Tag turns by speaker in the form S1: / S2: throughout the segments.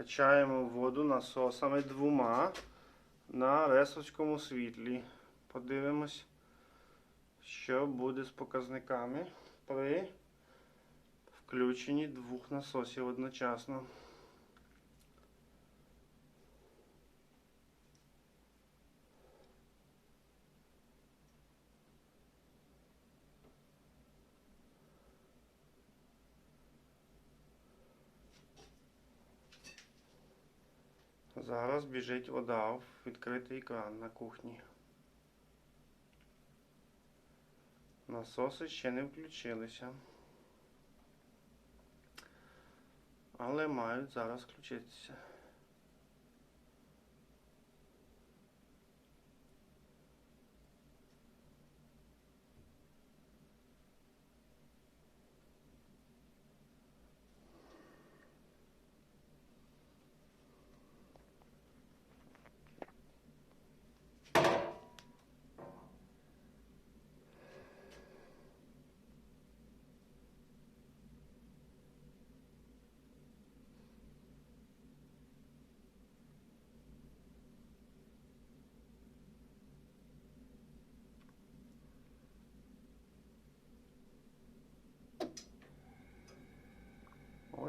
S1: Качаємо воду насосами двома на ресовському світлі. Подивимось, що буде з показниками при включенні двох насосів одночасно. Зараз біжить вода в відкритий кран на кухні. Насоси ще не включилися. Але мають зараз включитися.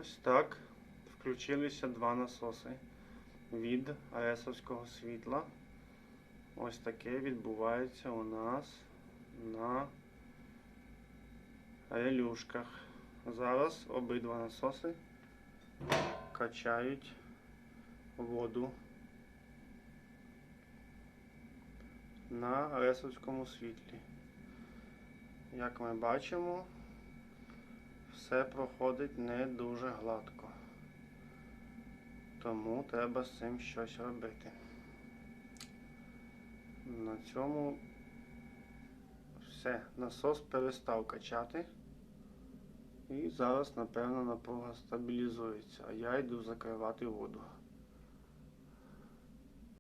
S1: Ось так включилися два насоси від АЕСовського світла. Ось таке відбувається у нас на релюшках. Зараз обидва насоси качають воду на АЕСовському світлі. Як ми бачимо, все проходить не дуже гладко. Тому треба з цим щось робити. На цьому все. Насос перестав качати. І зараз, напевно, напруга стабілізується. А я йду закривати воду.